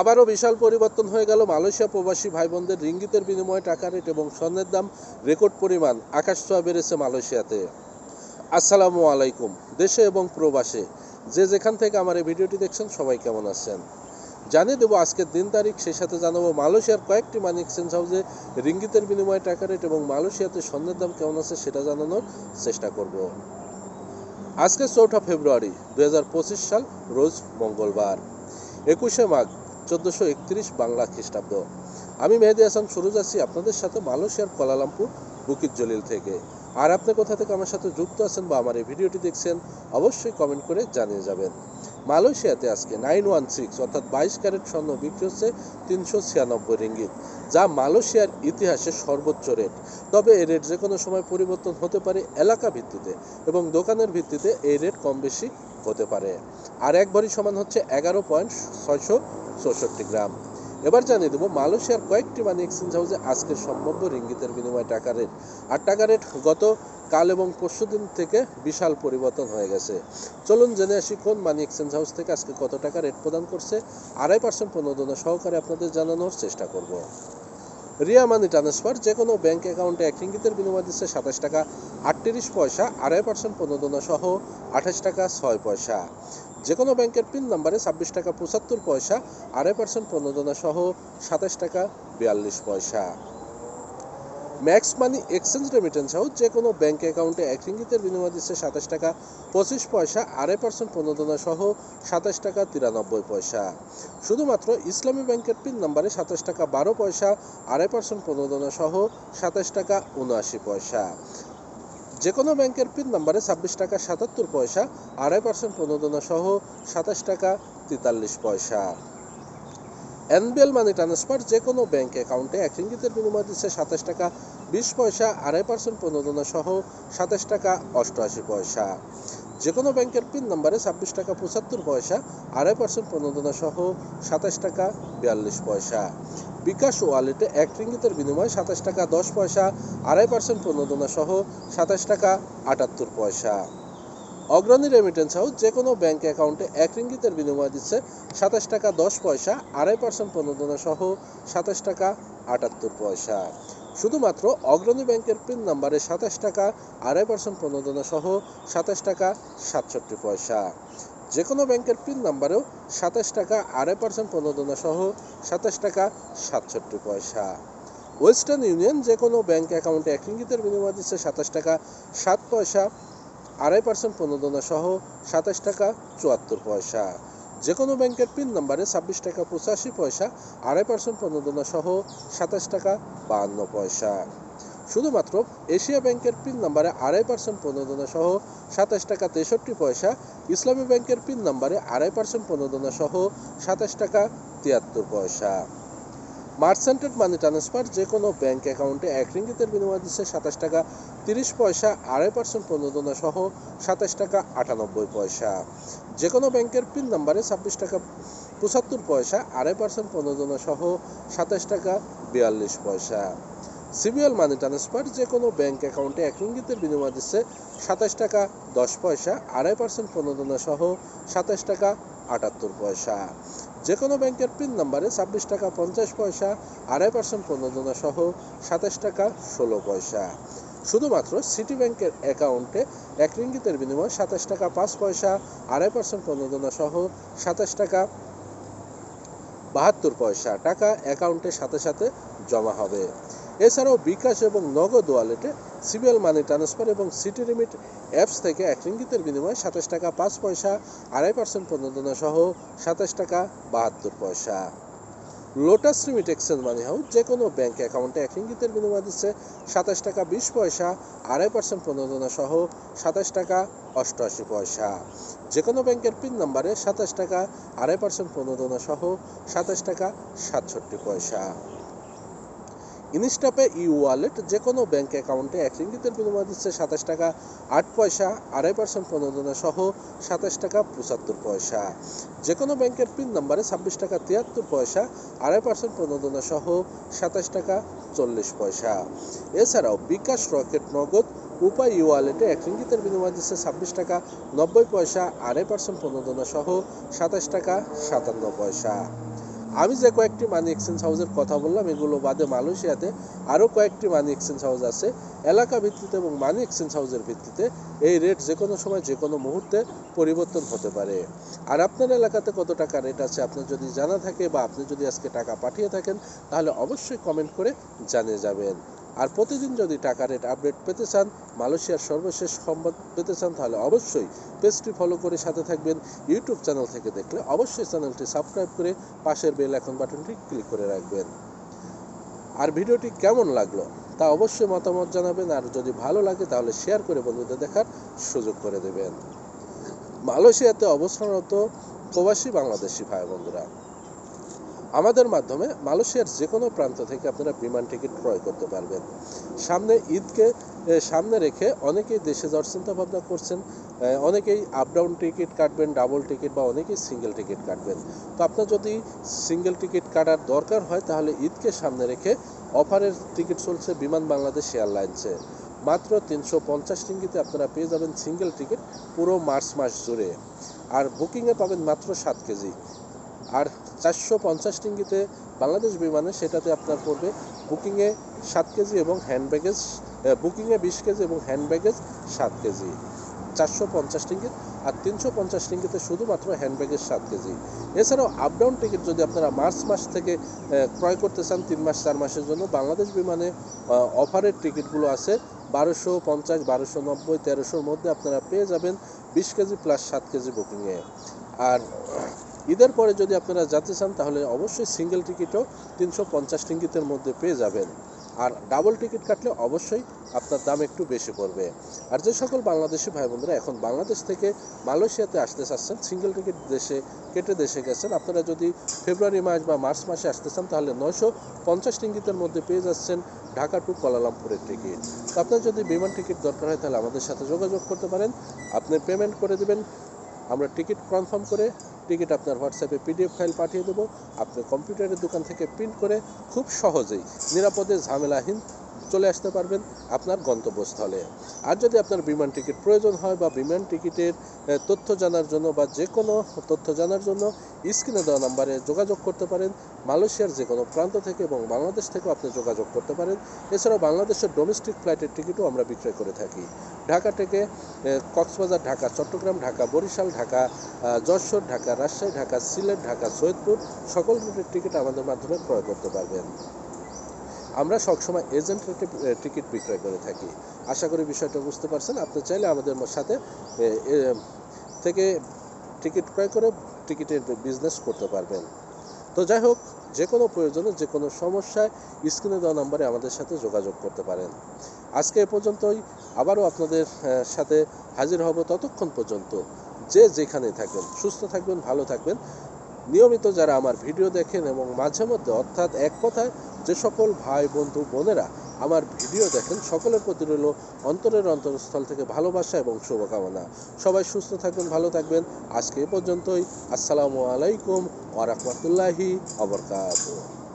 আবারও বিশাল পরিবর্তন হয়ে গেল মালয়েশিয়া প্রবাসী ভাই বোনদের রিঙ্গিতের বিনিময়ে টাকা রেট এবং স্বর্ণের দাম রেকর্ড পরিমাণ আকাশ ছোঁয়া বেড়েছে মালয়েশিয়াতে। আসসালামু আলাইকুম, দেশে এবং প্রবাসে। যে যেখান থেকে আমার এই ভিডিওটি দেখছেন, সবাই কেমন আছেন? জানিয়ে দেবো আজকের দিন তারিখ, সেই সাথে জানাব মালয়েশিয়ার কয়েকটি মানি এক্সচেঞ্জ হাউসে রিঙ্গিতের বিনিময়ে টাকা রেট এবং মালয়েশিয়াতে স্বর্ণের দাম কেমন আছে সেটা জানানোর চেষ্টা করব। আজকে চৌঠা ফেব্রুয়ারি দু হাজার পঁচিশ সাল, রোজ মঙ্গলবার। একুশে মাঘ চোদ্দোশো একত্রিশ বাংলা খ্রিস্টাব্দ। আমি মেহেদি হাসান সুরজ আছি আপনাদের সাথে মালয়েশিয়ার কোলালামপুর বুকিত জলিল থেকে। আর আপনি কোথা থেকে আমার সাথে যুক্ত আছেন বা আমার এই ভিডিওটি দেখছেন, অবশ্যই কমেন্ট করে জানিয়ে যাবেন। মালয়েশিয়াতে আজকে নাইন ওয়ান সিক্স অর্থাৎ বাইশ ক্যারেট স্বর্ণ বিক্রি হচ্ছে তিনশো ছিয়ানব্বই রিঙ্গিত, যা মালয়েশিয়ার ইতিহাসে সর্বোচ্চ রেট। তবে এই রেট যে কোনো সময় পরিবর্তন হতে পারে এলাকা ভিত্তিতে এবং দোকানের ভিত্তিতে এই রেট কম বেশি হতে পারে। আর এক ভরি সমান হচ্ছে এগারো পয়েন্ট ছয়শো চৌষট্টি গ্রাম। এবার জানিয়ে দেবো, মালয়েশিয়ার কয়েকটি মানি এক্সচেঞ্জ হাউসে আজকের সম্ভাব্য রিঙ্গিতের বিনিময় টাকা রেট আর টাকা রেট গত কাল এবং পরশু দিন থেকে বিশাল পরিবর্তন হয়ে গেছে। চলুন জেনে আসি, কোন মানি এক্সচেঞ্জ হাউস থেকে আজকে কত টাকা রেট প্রদান করছে। আড়াই পার্সেন্ট প্রণোদনা সহকারে আপনাদের জানানোর চেষ্টা করব। রিয়া মানি ট্রান্সফার যে কোনো ব্যাঙ্ক অ্যাকাউন্টে এক রিঙ্গিতের বিনিময় দিচ্ছে সাতাশ টাকা আটত্রিশ পয়সা, আড়াই পার্সেন্ট প্রণোদনা সহ আঠাশ টাকা ছয় পয়সা। যে কোনো ব্যাংকের পিন নাম্বারে ছাব্বিশ টাকা পঁচাত্তর পয়সা, আড়াই পার্সেন্ট প্রণোদনা সহ সাতাশ টাকা বিয়াল্লিশ পয়সা। Max money exchange remittance house যে কোনো ব্যাংক অ্যাকাউন্টে এক রিঙ্গিতের বিনিময় দিচ্ছে সাতাশ টাকা পঁচিশ পয়সা, আড়াই পার্সেন্ট প্রণোদনা সহ সাতাশ টাকা তিরানব্বই পয়সা। শুধুমাত্র ইসলামী ব্যাংকের পিন নাম্বারে সাতাশ টাকা বারো পয়সা, আড়াই পার্সেন্ট প্রণোদনা সহ সাতাশ টাকা উনআশি পয়সা। যে কোনো ব্যাংকের পিন নাম্বারে ছাব্বিশ টাকা সাতাত্তর পয়সা, আড়াই পার্সেন্ট প্রণোদনা সহ সাতাশ টাকা তেতাল্লিশ পয়সা। এনবিএল মানি ট্রান্সফার যে কোনো ব্যাংক অ্যাকাউন্টে এক রিঙ্গিতের বিনিময় দিচ্ছে সাতাশ টাকা বিশ পয়সা, আড়াই পার্সেন্ট প্রণোদনা সহ সাতাশ টাকা অষ্টআশি পয়সা। যে কোনো ব্যাংকের পিন নাম্বারে ছাব্বিশ টাকা পঁচাত্তর পয়সা, আড়াই পার্সেন্ট প্রণোদনা সহ সাতাশ টাকা বিয়াল্লিশ পয়সা। বিকাশ ওয়ালেটে এক রিঙ্গিতের বিনিময়ে সাতাশ টাকা দশ পয়সা, আড়াই পার্সেন্ট প্রণোদনা সহ সাতাশ টাকা আটাত্তর পয়সা। অগ্রণী রেমিটেন্স হাউস যে কোনো ব্যাংক অ্যাকাউন্টে এক রিঙ্গিতের বিনিময় দিচ্ছে সাতাশ টাকা দশ পয়সা, আড়াই পার্সেন্ট প্রণোদনা সহ সাতাশ টাকা আটাত্তর পয়সা। শুধুমাত্র অগ্রণী ব্যাংকের পিন নাম্বারে সাতাশ টাকা, আড়াই পার্সেন্ট প্রণোদনা সহ সাতাশ টাকা, সাতষট্টি পয়সা। যে কোনো ব্যাংকের পিন নাম্বারেও সাতাশ টাকা, আড়াই পার্সেন্ট প্রণোদনা সহ সাতাশ টাকা, সাতষট্টি পয়সা। ওয়েস্টার্ন ইউনিয়ন যে কোনো ব্যাংক অ্যাকাউন্টে এক রিঙ্গিতের বিনিময় দিচ্ছে সাতাশ টাকা, সাত পয়সা, আড়াই পার্সেন্ট প্রণোদনা সহ সাতাশ টাকা, চুয়াত্তর পয়সা। যে কোনো ব্যাংকের পিন নাম্বারে ছাব্বিশ টাকা পঁচাশি পয়সা, আড়াই পার্সেন্ট প্রণোদনা সহ সাতাশ টাকা বাহান্ন পয়সা। শুধুমাত্র এশিয়া ব্যাংকের পিন নাম্বারে আড়াই পার্সেন্ট প্রণোদনা সহ সাতাশ টাকা তেষট্টি পয়সা, ইসলামী ব্যাংকের পিন নাম্বারে আড়াই পার্সেন্ট প্রণোদনা সহ সাতাশ টাকা তিয়াত্তর পয়সা। মার্চেন্টেড মানি ট্রান্সফার যে কোনো ব্যাংক অ্যাকাউন্টে এক রিঙ্গিতের বিনিময় দিচ্ছে সাতাশ টাকা তিরিশ পয়সা, আড়াই পার্সেন্ট প্রণোদনা সহ সাতাশ টাকা আটানব্বই পয়সা। যে কোনো ব্যাংকের পিন নাম্বারে ছাব্বিশ টাকা পঁচাত্তর পয়সা, আড়াই পার্সেন্ট প্রণোদনা সহ সাতাশ টাকা বিয়াল্লিশ পয়সা। সিবিএল মানি ট্রান্সফার যে কোনো ব্যাংক অ্যাকাউন্টে এক রিঙ্গিতের বিনিময় দিচ্ছে সাতাশ টাকা দশ পয়সা, আড়াই পার্সেন্ট প্রণোদনা সহ সাতাশ টাকা আটাত্তর পয়সা। যে কোনো ব্যাংকের পিন নাম্বারে ছাব্বিশ টাকা পঞ্চাশ পয়সা, আড়াই পার্সেন্ট প্রণোদনা সহ সাতাশ টাকা ষোলো পয়সা। শুধুমাত্র সিটি ব্যাংকের অ্যাকাউন্টে এক রিঙ্গিতের বিনিময়ে সাতাশ টাকা পাঁচ পয়সা, আড়াই পার্সেন্ট প্রণোদনা সহ সাতাশ টাকা বাহাত্তর পয়সা টাকা অ্যাকাউন্টে সাথে সাথে জমা হবে। এছাড়াও বিকাশ এবং নগদ ওয়ালেটে সিবিএল মানি ট্রান্সফার এবং সিটি রিমিট অ্যাপস থেকে এক রিঙ্গিতের বিনিময়ে সাতাশ টাকা পাঁচ পয়সা, আড়াই পার্সেন্ট প্রণোদনা সহ সাতাশ টাকা বাহাত্তর পয়সা। Lotus limit exchange money house যে কোনো ব্যাঙ্ক অ্যাকাউন্টে এক রিঙ্গিতের বিনিময় দিচ্ছে সাতাশ টাকা বিশ পয়সা, আড়াই পার্সেন্ট প্রণোদনা সহ সাতাশ টাকা অষ্টআশি পয়সা। যে কোনো ব্যাংকের পিন নাম্বারে সাতাশ টাকা, আড়াই পার্সেন্ট প্রণোদনা সহ সাতাশ টাকা সাতষট্টি পয়সা। ইনস্টাপে ই ওয়ালেট যে কোনো ব্যাংক অ্যাকাউন্টে এক রিঙ্গিতের বিনিময় দিচ্ছে সাতাশ টাকা, আট পয়সা, আড়াই পার্সেন্ট প্রণোদনা সহ সাতাশ টাকা পঁচাত্তর পয়সা। যে কোনো ব্যাংকের পিন নাম্বারে ছাব্বিশ টাকা, তিয়াত্তর পয়সা, আড়াই পার্সেন্ট প্রণোদনা সহ সাতাশ টাকা, চল্লিশ পয়সা। এছাড়াও, বিকাশ রকেট নগদ, উপায় ই ওয়ালেটে এক রিঙ্গিতের বিনিময় দিচ্ছে ছাব্বিশ টাকা, নব্বই পয়সা, আড়াই পার্সেন্ট প্রণোদনা সহ সাতাশ টাকা, সাতান্ন পয়সা। আমি যে কয়েকটি মানি এক্সচেঞ্জ হাউসের কথা বললাম, এগুলো বাদে মালয়েশিয়াতে আরও কয়েকটি মানি এক্সচেঞ্জ হাউস আছে। এলাকা ভিত্তিতে এবং মানি এক্সচেঞ্জ হাউসের ভিত্তিতে এই রেট যে কোনো সময়, যে কোনো মুহূর্তে পরিবর্তন হতে পারে। আর আপনার এলাকাতে কত টাকা রেট আছে, আপনার যদি জানা থাকে বা আপনি যদি আজকে টাকা পাঠিয়ে থাকেন, তাহলে অবশ্যই কমেন্ট করে জানিয়ে যাবেন। আর প্রতিদিন যদি টাকা রেট আপডেট পেতে চান, মালয়েশিয়ার সর্বশেষ সংবাদ পেতে চান, তাহলে অবশ্যই পেজটি ফলো করে সাথে থাকবেন। ইউটিউব চ্যানেল থেকে দেখলে অবশ্যই চ্যানেলটি সাবস্ক্রাইব করে পাশের বেল এখন বাটনটি ক্লিক করে রাখবেন। আর ভিডিওটি কেমন লাগল তা অবশ্যই মতামত জানাবেন, আর যদি ভালো লাগে তাহলে শেয়ার করে বন্ধুদের দেখার সুযোগ করে দেবেন। মালয়েশিয়াতে অবস্থানরত প্রবাসী বাংলাদেশি ভাই বন্ধুরা আমাদের মাধ্যমে মালয়েশিয়ার যে কোনো প্রান্ত থেকে আপনারা বিমান টিকিট ক্রয় করতে পারবেন। সামনে ঈদকে সামনে রেখে অনেকেই দেশে যাওয়ার চিন্তা ভাবনা করছেন অনেকেই আপ ডাউন টিকিট কাটবেন ডাবল টিকিট বা অনেকেই সিঙ্গেল টিকিট কাটবেন। তো আপনার যদি সিঙ্গেল টিকিট কাটার দরকার হয়, তাহলে ঈদকে সামনে রেখে অফারের টিকিট চলছে বিমান বাংলাদেশ এয়ারলাইন্সে। মাত্র তিনশো পঞ্চাশ টিঙ্গিতে আপনারা পেয়ে যাবেন সিঙ্গেল টিকিট পুরো মার্চ মাস জুড়ে। আর বুকিংয়ে পাবেন মাত্র সাত কেজি। আর চারশো পঞ্চাশ টিঙ্গিতে বাংলাদেশ বিমানে সেটাতে আপনার পড়বে বুকিংয়ে সাত কেজি এবং হ্যান্ড ব্যাগেজ বুকিংয়ে বিশ কেজি এবং হ্যান্ড ব্যাগেজ সাত কেজি। চারশো পঞ্চাশ টিঙ্গিত আর তিনশো পঞ্চাশ টিঙ্গিতে শুধুমাত্র হ্যান্ড ব্যাগেজ সাত কেজি। এছাড়াও আপ ডাউন টিকিট যদি আপনারা মার্চ মাস থেকে ক্রয় করতে চান তিন মাস, চার মাসের জন্য, বাংলাদেশ বিমানে অফারের টিকিটগুলো আছে বারোশো পঞ্চাশ, বারোশো নব্বই, তেরোশোর মধ্যে আপনারা পেয়ে যাবেন বিশ কেজি প্লাস সাত কেজি বুকিংয়ে। আর ঈদের পরে যদি আপনারা যেতে চান, তাহলে অবশ্যই সিঙ্গেল টিকিটও তিনশো পঞ্চাশ টিকিটের মধ্যে পেয়ে যাবেন। আর ডাবল টিকিট কাটলে অবশ্যই আপনার দাম একটু বেশি পড়বে। আর যে সকল বাংলাদেশি ভাই বোনরা এখন বাংলাদেশ থেকে মালয়েশিয়াতে আসতে চাচ্ছেন সিঙ্গেল টিকিট দেশে, কেটে দেশে গেছেন, আপনারা যদি ফেব্রুয়ারি মাস বা মার্চ মাসে আসতে চান, তাহলে নয়শো পঞ্চাশ টিকিটের মধ্যে পেয়ে যাচ্ছেন ঢাকা টু কোলালামপুরের টিকিট আপনার যদি বিমান টিকিট দরকার হয়, তাহলে আমাদের সাথে যোগাযোগ করতে পারেন। আপনি পেমেন্ট করে দেবেন। আমরা টিকিট কনফার্ম করে টিকিট আপনার হোয়াটসঅ্যাপে পিডিএফ ফাইল পাঠিয়ে দেবো। আপনি কম্পিউটারের দোকান থেকে প্রিন্ট করে খুব সহজেই নিরাপদে ঝামেলাহীন চলে আসতে পারবেন আপনার গন্তব্যস্থলে। আর যদি আপনার বিমান টিকিট প্রয়োজন হয় বা বিমান টিকিটের তথ্য জানার জন্য বা যে কোনো তথ্য জানার জন্য স্ক্রিনে দেওয়া নাম্বারে যোগাযোগ করতে পারেন। মালয়েশিয়ার যে কোনো প্রান্ত থেকে এবং বাংলাদেশ থেকেও আপনি যোগাযোগ করতে পারেন। এছাড়াও বাংলাদেশের ডোমেস্টিক ফ্লাইটের টিকিটও আমরা বিক্রয় করে থাকি। ঢাকা থেকে কক্সবাজার, ঢাকা, চট্টগ্রাম, ঢাকা, বরিশাল, ঢাকা যশোর, ঢাকা, রাজশাহী, ঢাকা, সিলেট, ঢাকা, সৈয়দপুর, সকল রুটের টিকিট আমাদের মাধ্যমে ক্রয় করতে পারবেন। আমরা সবসময় এজেন্ট রেটে টিকিট বিক্রয় করে থাকি। আশা করি বিষয়টা বুঝতে পারছেন। আপনি চাইলে আমাদের সাথে থেকে টিকিট ক্রয় করে টিকিটের বিজনেস করতে পারবেন। তো যাই হোক, যে কোনো প্রয়োজনে, যে কোনো সমস্যায় স্ক্রিনে দেওয়া নাম্বারে আমাদের সাথে যোগাযোগ করতে পারেন। আজকে এ পর্যন্তই। আবারও আপনাদের সাথে হাজির হব ততক্ষণ পর্যন্ত। যে যেখানে থাকবেন সুস্থ থাকবেন, ভালো থাকবেন। নিয়মিত যারা আমার ভিডিও দেখেন এবং মাঝে মধ্যে, অর্থাৎ এক কথায় যে সকল ভাই, বন্ধু, বোনেরা আমার ভিডিও দেখেন, সকলের প্রতি রইল অন্তরের অন্তরস্থল থেকে ভালোবাসা এবং শুভকামনা। সবাই সুস্থ থাকবেন ভালো থাকবেন। আজকে এ পর্যন্তই। আসসালামু আলাইকুম ওয়া রাহমাতুল্লাহি ওয়া বারাকাতুহু।